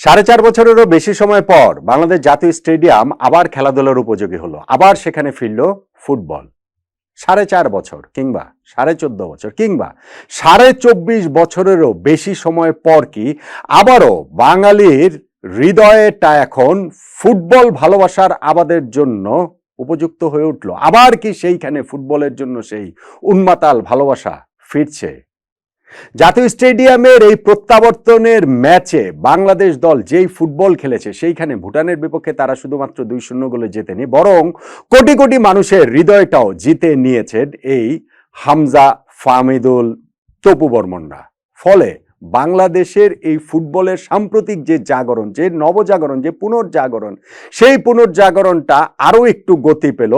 সাড়ে চার বছরেরও বেশি সময় পর বাংলাদেশ জাতীয় স্টেডিয়াম আবার খেলাধুলার উপযোগী হলো। আবার সেখানে ফিরল ফুটবল। সাড়ে চার বছর কিংবা সাড়ে চোদ্দ বছর কিংবা সাড়ে চব্বিশ বছরেরও বেশি সময় পর কি আবারও বাঙালির হৃদয়টা এখন ফুটবল ভালোবাসার আবাদের জন্য উপযুক্ত হয়ে উঠল। আবার কি সেইখানে ফুটবলের জন্য সেই উন্মাতাল ভালোবাসা ফিরছে? জাতীয় স্টেডিয়ামের এই প্রত্যাবর্তনের ম্যাচে বাংলাদেশ দল যেই ফুটবল খেলেছে, সেইখানে ভুটানের বিপক্ষে তারা শুধুমাত্র দুই শূন্য গোলে জেতেনি, বরং কোটি কোটি মানুষের হৃদয়টাও জিতে নিয়েছেন এই হামজা ফামিদুল তপু বর্মনরা। ফলে বাংলাদেশের এই ফুটবলের সাম্প্রতিক যে জাগরণ, যে নবজাগরণ, যে পুনর্জাগরণ, সেই পুনর্জাগরণটা আরও একটু গতি পেল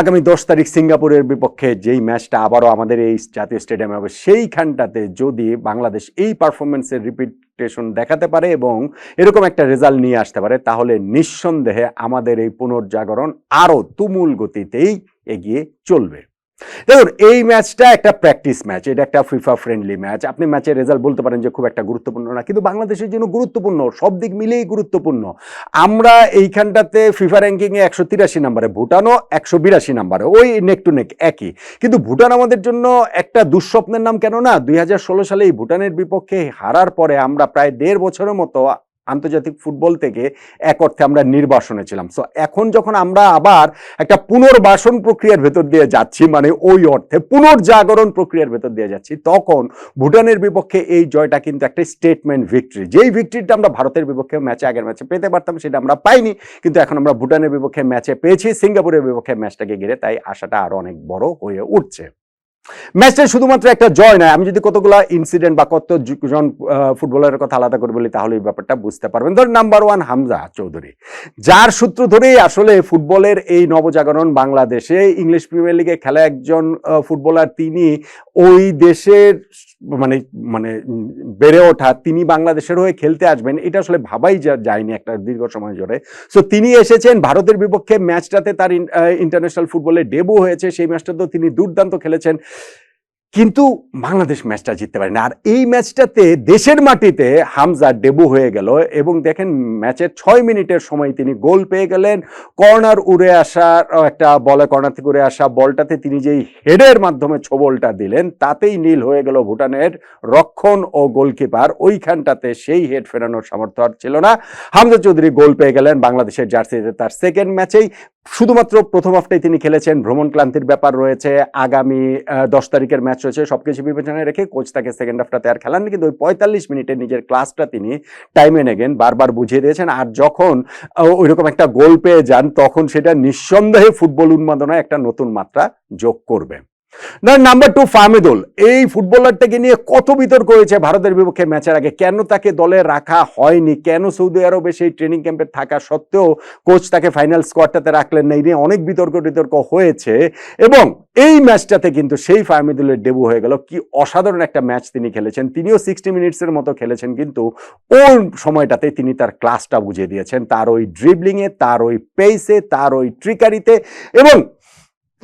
আগামী দশ তারিখ সিঙ্গাপুরের বিপক্ষে যেই ম্যাচটা আবারও আমাদের এই জাতীয় স্টেডিয়ামে হবে, সেইখানটাতে যদি বাংলাদেশ এই পারফরমেন্সের রিপিটেশন দেখাতে পারে এবং এরকম একটা রেজাল্ট নিয়ে আসতে পারে, তাহলে নিঃসন্দেহে আমাদের এই পুনর্জাগরণ আরও তুমুল গতিতেই এগিয়ে চলবে। দেখুন, এই ম্যাচটা একটা প্র্যাকটিস ম্যাচ, এটা একটা ফিফা ফ্রেন্ডলি ম্যাচ। আপনি ম্যাচের রেজাল্ট বলতে পারেন যে খুব একটা গুরুত্বপূর্ণ না, কিন্তু বাংলাদেশের জন্য গুরুত্বপূর্ণ, সব দিক মিলেই গুরুত্বপূর্ণ। আমরা এইখানটাতে ফিফা র্যাঙ্কিংয়ে একশো তিরাশি নাম্বারে, ভুটানও একশো বিরাশি নাম্বারে, ওই নেক টু নেক একই। কিন্তু ভুটান আমাদের জন্য একটা দুঃস্বপ্নের নাম কেন না দুই সালে এই ভুটানের বিপক্ষে হারার পরে আমরা প্রায় দেড় বছরের মতো আন্তর্জাতিক ফুটবল থেকে এক অর্থে আমরা নির্বাসনে ছিলাম। সো এখন যখন আমরা আবার একটা পুনর্বাসন প্রক্রিয়ার ভেতর দিয়ে যাচ্ছি মানে ওই অর্থে পুনর্জাগরণ প্রক্রিয়ার ভেতর দিয়ে যাচ্ছি, তখন ভুটানের বিপক্ষে এই জয়টা কিন্তু একটা স্টেটমেন্ট ভিক্টরি যেই ভিক্টরিটা আমরা ভারতের বিপক্ষে ম্যাচে আগের ম্যাচে পেতে পারতাম, সেটা আমরা পাইনি। কিন্তু এখন আমরা ভুটানের বিপক্ষে ম্যাচে পেয়েছি, সিঙ্গাপুরের বিপক্ষে ম্যাচটাকে ঘিরে। তাই আশাটা আরও অনেক বড় হয়ে উঠছে। ম্যাচটা শুধুমাত্র একটা জয় নয়। আমি যদি কতগুলো ইনসিডেন্ট বা কতজন ফুটবলারের কথা আলাদা করে বলি, তাহলে এই ব্যাপারটা বুঝতে পারবেন। ধর নাম্বার ওয়ান হামজা চৌধুরী। যার সূত্র ধরেই আসলে ফুটবলের এই নবজাগরণ বাংলাদেশে ইংলিশ প্রিমিয়ার লিগে খেলা একজন ফুটবলার তিনি ওই দেশের মানে মানে বেড়ে ওঠা, তিনি বাংলাদেশের হয়ে খেলতে আসবেন, এটা আসলে ভাবাই যায়নি একটা দীর্ঘ সময় ধরে। সো তিনি এসেছেন ভারতের বিপক্ষে ম্যাচটাতে তার ইন্টারন্যাশনাল ফুটবলে ডেবু হয়েছে, সেই ম্যাচটাতেও তিনি দুর্দান্ত খেলেছেন। কিন্তু বাংলাদেশ ম্যাচটা জিততে পারেনি। আর এই ম্যাচটাতে দেশের মাটিতে হামজা ডেবু হয়ে গেল এবং দেখেন ম্যাচের ছয় মিনিটের সময় তিনি গোল পেয়ে গেলেন। কর্নার উড়ে আসার একটা বলে কর্নার থেকে উড়ে আসা বলটাতে তিনি যেই হেডের মাধ্যমে ছোবলটা দিলেন, তাতেই নীল হয়ে গেল ভুটানের রক্ষণ ও গোলকিপার। ওইখানটাতে সেই হেড ফেরানোর সামর্থ্য আর ছিল না। হামজা চৌধুরী গোল পেয়ে গেলেন বাংলাদেশের জার্সিতে। তার সেকেন্ড ম্যাচেই শুধুমাত্র প্রথম হাফটাই তিনি খেলেছেন। ভ্রমণ ক্লান্তির ব্যাপার রয়েছে। আগামী দশ তারিখের ম্যাচ রয়েছে। সব কিছু বিবেচনায় রেখে কোচ তাকে সেকেন্ড হাফটাতে আর খেলাননি। কিন্তু ওই পঁয়তাল্লিশ মিনিটে নিজের ক্লাসটা তিনি টাইমে নেগেন, বারবার বুঝিয়ে দিয়েছেন। আর যখন ওই ওইরকম একটা গোল পেয়ে যান, তখন সেটা নিঃসন্দেহে ফুটবল উন্মাদনায় একটা নতুন মাত্রা যোগ করবে। না নাম্বার টু ফাহমিদুল এই ফুটবলারটাকে নিয়ে কত বিতর্ক হয়েছে ভারতের বিপক্ষে ম্যাচের আগে? কেন তাকে দলে রাখা হয়নি? কেন সৌদি আরবে সেই ট্রেনিং ক্যাম্পে থাকা সত্ত্বেও কোচ তাকে ফাইনাল স্কোয়াডটাতে রাখলেন না? এই নিয়ে অনেক বিতর্ক বিতর্ক হয়েছে এবং এই ম্যাচটাতে কিন্তু সেই ফাহমিদুলের ডেবু হয়ে গেল। কি অসাধারণ একটা ম্যাচ তিনি খেলেছেন। তিনিও সিক্সটি মিনিটসের মতো খেলেছেন কিন্তু ওর সময়টাতে তিনি তার ক্লাসটা বুঝিয়ে দিয়েছেন। তার ওই ড্রিবলিংয়ে তার ওই পেসে তার ওই ট্রিকারিতে এবং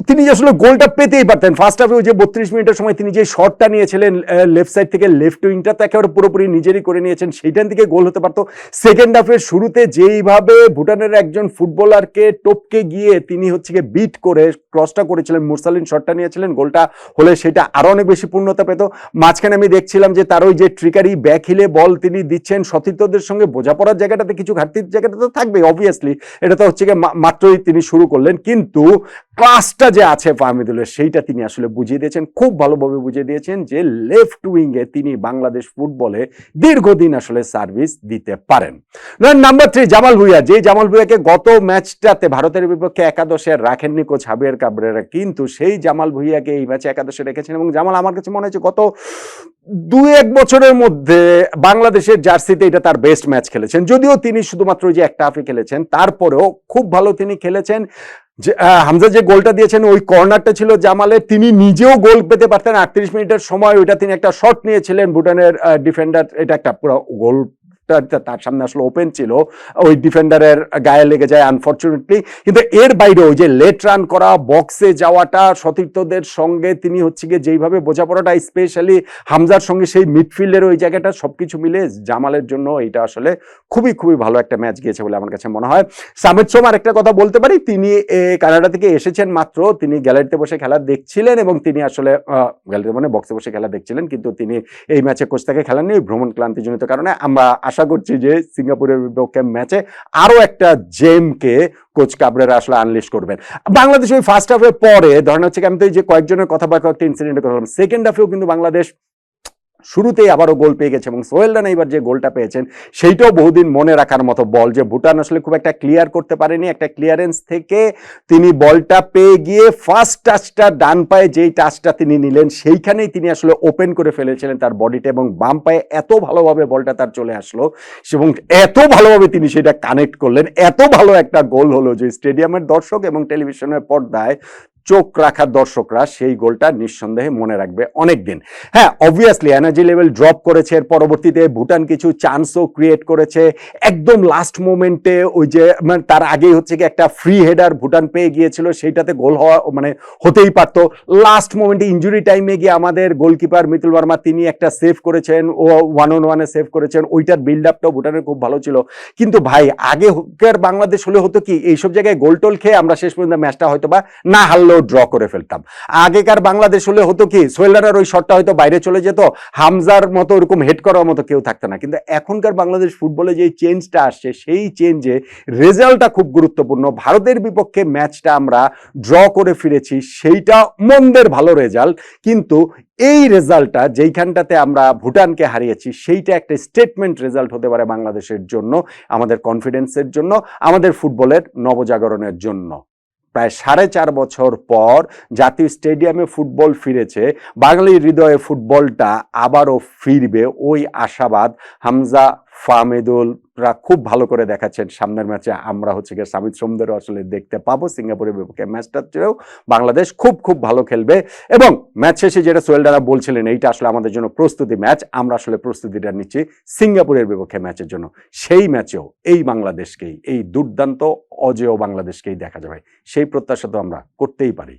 তিনি আসলে গোলটা পেতেই পারতেন। ফার্স্ট হাফে যে বত্রিশ মিনিটের সময় তিনি যে শটটা নিয়েছিলেন লেফট সাইড থেকে লেফট উইংটা তো একেবারে পুরোপুরি নিজেরই করে নিয়েছেন। সেইটার থেকে গোল হতে পারতো। সেকেন্ড হাফের শুরুতে যেইভাবে ভুটানের একজন ফুটবলারকে টপকে গিয়ে তিনি হচ্ছে গিয়ে বিট করে ক্রসটা করেছিলেন, মুরসালিন শটটা নিয়েছিলেন গোলটা হলে সেটা আরও অনেক বেশি পূর্ণতা পেত। মাঝখানে আমি দেখছিলাম যে তার ওই যে ট্রিকারি ব্যাক হিলে বল তিনি দিচ্ছেন সতীর্থদের সঙ্গে বোঝাপড়ার জায়গাটাতে, কিছু ঘাটতির জায়গাটা তো থাকবে অবভিয়াসলি এটা তো হচ্ছে গিয়ে মাত্রই তিনি শুরু করলেন। কিন্তু ক্লাসটা যে আছে ফাহমিদুলের সেইটা তিনি আসলে বুঝিয়ে দিয়েছেন, খুব ভালোভাবে বুঝিয়ে দিয়েছেন যে লেফট উইংয়ে তিনি বাংলাদেশ ফুটবলে দীর্ঘদিন আসলে সার্ভিস দিতে পারেন। Number three Jamal Bhuiyan. যে জামাল ভুইয়াকে গত ম্যাচটাতে ভারতের বিপক্ষে একাদশে রাখেননি কোচ হাবিয়ার কাবরেরা, কিন্তু সেই জামাল ভুইয়াকে এই ম্যাচে একাদশে রেখেছেন এবং জামাল আমার কাছে মনে হচ্ছে গত দু এক বছরের মধ্যে বাংলাদেশের জার্সিতে এটা তার বেস্ট ম্যাচ খেলেছেন। যদিও তিনি শুধুমাত্র যে একটা হাফে খেলেছেন, তারপরেও খুব ভালো তিনি খেলেছেন। যে হামজা যে গোলটা দিয়েছেন, ওই কর্নারটা ছিল জামালের তিনি নিজেও গোল পেতে পারতেন। আটত্রিশ মিনিটের সময় ওইটা তিনি একটা শট নিয়েছিলেন ভুটানের ডিফেন্ডার এটা একটা পুরো গোল তার সামনে আসলে ওপেন ছিল। ওই ডিফেন্ডারের গায়ে লেগে যায় আনফর্চুনেটলি কিন্তু এর বাইরে ওই যে লেট রান করা বক্সে যাওয়াটা, সতীর্থদের সঙ্গে তিনি হচ্ছে গিয়ে যেইভাবে বোঝাপড়াটা স্পেশালি হামজার সঙ্গে সেই মিডফিল্ডের ওই জায়গাটা, সবকিছু মিলে জামালের জন্য এটা আসলে খুবই খুবই ভালো একটা ম্যাচ গিয়েছে বলে আমার কাছে মনে হয়। সামিদ সোমার একটা কথা বলতে পারি, তিনি কানাডা থেকে এসেছেন মাত্র, তিনি গ্যালারিতে বসে খেলা দেখছিলেন এবং তিনি আসলে গ্যালারিতে মানে বক্সে বসে খেলা দেখছিলেন, কিন্তু তিনি এই ম্যাচে কোচ থেকে খেলেননি, ভ্রমণ ক্লান্তিজনিত কারণে। আমরা আশা করছি যে সিঙ্গাপুরের বিপক্ষে ম্যাচে আরও একটা জেমকে কোচ কাবরেরা আসলে আনলিশ করবেন। বাংলাদেশ ওই ফার্স্ট হাফের পরে, ধরেন হচ্ছে আমি তো যে কয়েকজনের কথা বা কয়েকটা ইনসিডেন্টের কথা বললাম সেকেন্ড হাফেও কিন্তু বাংলাদেশ শুরুতেই আবারও গোল পেয়ে গেছে এবং সোহেল রানা এবার যে গোলটা পেয়েছেন, সেইটাও বহুদিন মনে রাখার মতো বল যে ভুটান আসলে খুব একটা ক্লিয়ার করতে পারেনি। একটা ক্লিয়ারেন্স থেকে তিনি বলটা পেয়ে গিয়ে ফার্স্ট টাচটা ডান পায়ে যেই টাচটা তিনি নিলেন, সেইখানেই তিনি আসলে ওপেন করে ফেলেছিলেন তার বডিটা এবং বাম পায়ে এত ভালোভাবে বলটা তার চলে আসলো এবং এত ভালোভাবে তিনি সেটা কানেক্ট করলেন। এত ভালো একটা গোল হলো যে স্টেডিয়ামের দর্শক এবং টেলিভিশনের পর্দায় চোখ রাখার দর্শকরা সেই গোলটা নিঃসন্দেহে মনে রাখবে অনেক দিন। হ্যাঁ অবভিয়াসলি এনার্জি লেভেল ড্রপ করেছে, এর পরবর্তীতে ভুটান কিছু চান্সও ক্রিয়েট করেছে। একদম লাস্ট মোমেন্টে ওই যে মানে তার আগেই হচ্ছে কি একটা ফ্রি হেডার ভুটান পেয়ে গিয়েছিল, সেইটাতে গোল হওয়া মানে হতেই পারতো। লাস্ট মোমেন্টে ইঞ্জুরি টাইমে গিয়ে আমাদের গোলকিপার মিতুল বর্মা, তিনি একটা সেভ করেছেন, ও ওয়ান অন ওয়ানে সেভ করেছেন, ওইটার বিল্ড আপটাও ভুটানের খুব ভালো ছিল। কিন্তু ভাই আগে বাংলাদেশ হলে হতো কি, এইসব জায়গায় গোল টোল খেয়ে আমরা শেষ পর্যন্ত ম্যাচটা হয়তো বা না হারলেও ড্র করে ফেলতাম। আগেকার বাংলাদেশ হলে হতো কি, সোয়েলারের ওই শটটা হয়তো বাইরে চলে যেত, হামজার মতো ওরকম হেড করার মতো কেউ থাকতো না। কিন্তু এখনকার বাংলাদেশ ফুটবলে যে চেঞ্জটা আসছে, সেই চেঞ্জে রেজাল্টটা খুব গুরুত্বপূর্ণ। ভারতের বিপক্ষে ম্যাচটা আমরা ড্র করে ফিরেছি, সেইটা মন্দের ভালো রেজাল্ট কিন্তু এই রেজাল্টটা যেইখানটাতে আমরা ভুটানকে হারিয়েছি, সেইটা একটা স্টেটমেন্ট রেজাল্ট হতে পারে বাংলাদেশের জন্য, আমাদের কনফিডেন্সের জন্য, আমাদের ফুটবলের নবজাগরণের জন্য। প্রায় সাড়ে চার বছর পর জাতীয় স্টেডিয়ামে ফুটবল ফিরেছে। বাঙালির হৃদয়ে ফুটবলটা আবারও ফিরবে। ওই আশাবাদ হামজা ফাহমেদুলরা খুব ভালো করে দেখাচ্ছেন। সামনের ম্যাচে আমরা হচ্ছে গিয়ে সামিদ সোমদেরও আসলে দেখতে পাবো। সিঙ্গাপুরের বিপক্ষে ম্যাচটার চেয়েও বাংলাদেশ খুব খুব ভালো খেলবে। এবং ম্যাচ শেষে যেটা সোহেল দ্বারা বলছিলেন, এইটা আসলে আমাদের জন্য প্রস্তুতি ম্যাচ। আমরা আসলে প্রস্তুতিটা নিচ্ছি সিঙ্গাপুরের বিপক্ষে ম্যাচের জন্য। সেই ম্যাচেও এই বাংলাদেশকেই, এই দুর্দান্ত অজেয় বাংলাদেশকেই দেখা যাবে। সেই প্রত্যাশা তো আমরা করতেই পারি।